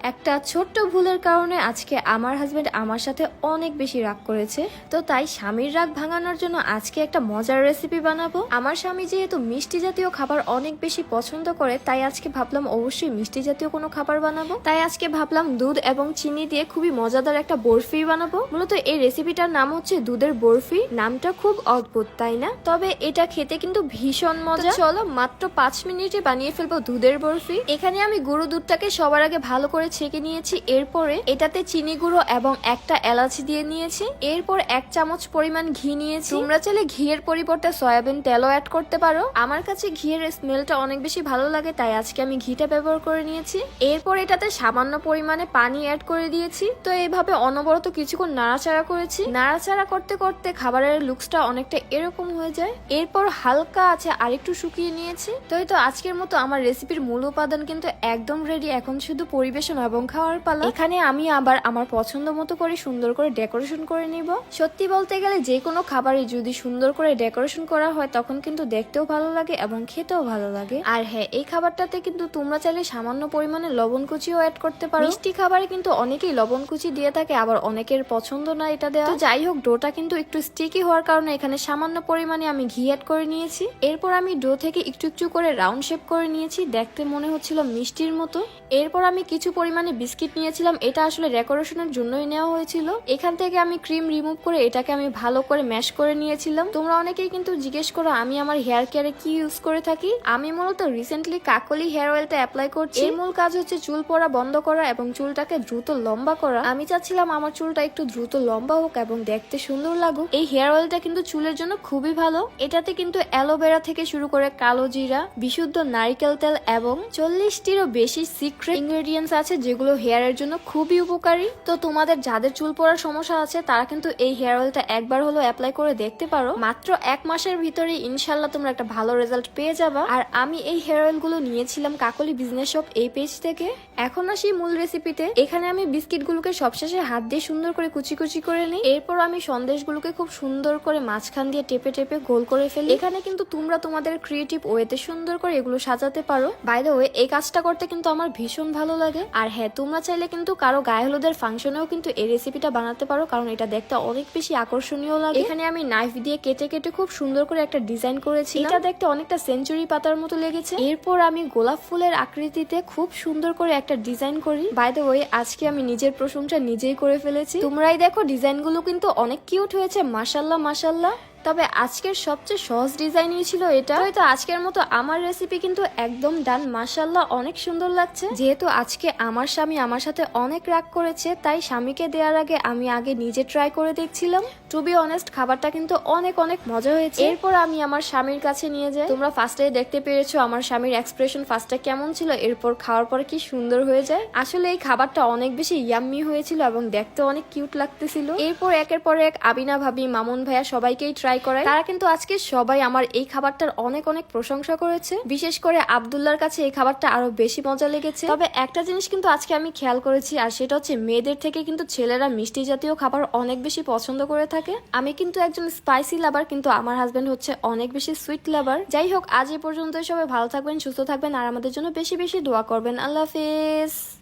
একটা ছোট্ট ভুলের কারণে আজকে আমার হাজবেন্ড আমার সাথে অনেক বেশি রাগ করেছে। তো তাই স্বামীর রাগ ভাঙানোর জন্য আজকে একটা মজার রেসিপি বানাবো। আমার স্বামী যেহেতু মিষ্টি জাতীয় খাবার অনেক বেশি পছন্দ করে তাই আজকে ভাবলাম অবশ্যই মিষ্টি জাতীয় কোনো খাবার বানাবো। তাই আজকে ভাবলাম দুধ এবং চিনি দিয়ে খুবই মজাদার একটা বরফি বানাবো। মূলত এই রেসিপিটার নাম হচ্ছে দুধের বরফি। নামটা খুব অদ্ভুত তাই না? তবে এটা খেতে কিন্তু ভীষণ মজা। চলো মাত্র পাঁচ মিনিটে বানিয়ে ফেলব দুধের বরফি। এখানে আমি গরু দুধটাকে সবার আগে ভালো করে ছেঁকে নিয়েছি, এরপরে এটাতে চিনি গুঁড়ো এবং একটা এলাচ দিয়ে নিয়েছি, এরপর এক চামচ পরিমাণ ঘি নিয়েছি। তোমরা চাইলে ঘিয়ের পরিবর্তে সয়াবিন তেলও অ্যাড করতে পারো। আমার কাছে ঘিয়ের স্মেলটা অনেক বেশি ভালো লাগে, তাই আজকে আমি ঘিটা ব্যবহার করে নিয়েছি। এরপর এটাতে সামান্য পরিমাণে পানি অ্যাড করে দিয়েছি। তো এইভাবে অনবরত কিছুক্ষণ নাড়াচাড়া করেছি। নাড়াচাড়া করতে করতে খাবারের লুকসটা অনেকটা এরকম হয়ে যায়। এরপর হালকা আছে আরেকটু শুকিয়ে নিয়েছি। তো এই তো আজকের মতো আমার রেসিপির মূল উপাদান কিন্তু একদম রেডি এখন শুধু পরিবেশন এবং খাওয়ার পালা। এখানে আমি আবার আমার পছন্দ মতো করে সুন্দর করে ডেকোরেশন করে নিব। সত্যি বলতে গেলে যে কোনো খাবারই যদি সুন্দর করে ডেকোরেশন করা হয় তখন কিন্তু দেখতেও ভালো লাগে এবং খেতেও ভালো লাগে। আর হ্যাঁ এই খাবারটাতে কিন্তু তোমরা চাইলে সামান্য পরিমাণে লবণ কুচিও অ্যাড করতে পারো। মিষ্টি খাবারে কিন্তু অনেকেই লবণ কুচি দিয়ে থাকে আবার অনেকের পছন্দ না এটা দেওয়া তো যাই হোক ডোটা কিন্তু একটু স্টিকি হওয়ার কারণে এখানে সামান্য পরিমাণে আমি ঘি অ্যাড করে নিয়েছি। এরপর আমি ডো থেকে একটু একটু করে রাউন্ড শেপ করে নিয়েছি দেখতে মনে হচ্ছিল মিষ্টির মতো। এরপর আমি কিছু পরিমাণে বিস্কিট নিয়েছিলাম, এটা আসলে ডেকোরেশনের জন্যই নেওয়া হয়েছিল। এখান থেকে আমি ক্রিম রিমুভ করে এটাকে আমি ভালো করে ম্যাশ করে নিয়েছিলাম। তোমরা অনেকেই কিন্তু জিজ্ঞেস করো, আমি আমার হেয়ার কেয়ারে কি ইউজ করে থাকি? আমি মূলত রিসেন্টলি কাকলি হেয়ার অয়েলটা অ্যাপ্লাই করছি। এর মূল কাজ হচ্ছে চুল পড়া বন্ধ করা এবং চুলটাকে দ্রুত লম্বা করা। আমি চাচ্ছিলাম আমার চুলটা একটু দ্রুত লম্বা হোক এবং দেখতে সুন্দর লাগুক। এই হেয়ার অয়েলটা কিন্তু চুলের জন্য খুবই ভালো। এটাতে কিন্তু অ্যালোভেরা থেকে শুরু করে কালো জিরা, বিশুদ্ধ নারিকেল তেল এবং চল্লিশটিরও বেশি সিক্রেট ইনগ্রেডিয়েন্টস আছে যেগুলো হেয়ারের জন্য খুবই উপকারী। তো তোমাদের যাদের চুল পড়ার সমস্যা আছে, তারা কিন্তু এই হেয়ার অয়েলটা একবার হলো অ্যাপ্লাই করে দেখতে পারো। মাত্র এক মাসের ভিতরে ইনশাল্লাহ তোমরা একটা ভালো রেজাল্ট পেয়ে যাবা। আর আমি এই হেয়ার অয়েলগুলো নিয়েছিলাম কাকলি বিজনেস শপ এই পেজ থেকে। এখন আসি মূল রেসিপিতে এখানে আমি বিস্কিট গুলোকে সবশেষে হাত দিয়ে সুন্দর করে কুচি কুচি করে নিই। এরপর আমি সন্দেশগুলোকে খুব সুন্দর করে মাঝখান দিয়ে টেপে টেপে গোল করে ফেলি। এখানে কিন্তু তোমরা তোমাদের ক্রিয়েটিভ ওয়েতে সুন্দর করে এগুলো সাজাতে পারো। বাই দ্য ওয়ে এই কাজটা করতে কিন্তু আমার ভীষণ ভালো লাগে। আর হ্যাঁ তোমরা চাইলে কিন্তু কারও গায়ে হলুদের ফাংশনেও কিন্তু এই রেসিপিটা বানাতে পারো, কারণ এটা দেখতে অনেক বেশি আকর্ষণীয় লাগে। এখানে আমি নাইফ দিয়ে কেটে কেটে খুব সুন্দর করে একটা ডিজাইন করেছি এটা দেখতে অনেকটা সেঞ্চুরি পাতার মতো লেগেছে। এরপর আমি গোলাপ ফুলের আকৃতিতে খুব সুন্দর করে একটা ডিজাইন করি। বাই দ্য ওয়ে আজকে আমি নিজের প্রশংসা নিজেই করে ফেলেছি। তোমরাই দেখো ডিজাইনগুলো কিন্তু অনেক কিউট হয়েছে মাসাল্লাহ মাসাল্লাহ তবে আজকের সবচেয়ে সহজ ডিজাইনই ছিল এটা। হয়তো আজকের মতো আমার রেসিপি কিন্তু একদম ডান মাসাল্লাহ অনেক সুন্দর লাগছে। যেহেতু আজকে আমার স্বামী আমার সাথে অনেক রাগ করেছে, তাই স্বামীকে দেওয়ার আগে আমি আগে নিজে ট্রাই করে দেখছিলাম। টু বি অনেস্ট খাবারটা কিন্তু অনেক অনেক মজা হয়েছে। এরপর আমি আমার স্বামীর কাছে নিয়ে যাই। তোমরা ফার্স্টে দেখতে পেরেছ আমার স্বামীর এক্সপ্রেশন ফার্স্টে কেমন ছিল, এরপর খাওয়ার পরে কি সুন্দর হয়ে যায়। আসলে এই খাবারটা অনেক বেশি ইয়াম্মি হয়েছিল এবং দেখতে অনেক কিউট লাগতেছিল। এরপর একের পর এক আবিনা ভাবি, মামুন ভাইয়া সবাইকেই ট্রাই করায় তারা কিন্তু আজকে সবাই আমার এই খাবারটার অনেক অনেক প্রশংসা করেছে। বিশেষ করে আবদুল্লার কাছে এই খাবারটা আরও বেশি মজা লেগেছে। তবে একটা জিনিস কিন্তু আজকে আমি খেয়াল করেছি, আর সেটা হচ্ছে মেয়েদের থেকে কিন্তু ছেলেরা মিষ্টি জাতীয় খাবার অনেক বেশি পছন্দ করে থাকে। আমি কিন্তু একজন স্পাইসি লাভার কিন্তু আমার হাজবেন্ড হচ্ছে অনেক বেশি সুইট লাভার যাই হোক, আজ এই পর্যন্ত সবাই ভালো থাকবেন, সুস্থ থাকবেন, আর আমাদের জন্য বেশি বেশি দোয়া করবেন। আল্লাহ হাফেজ।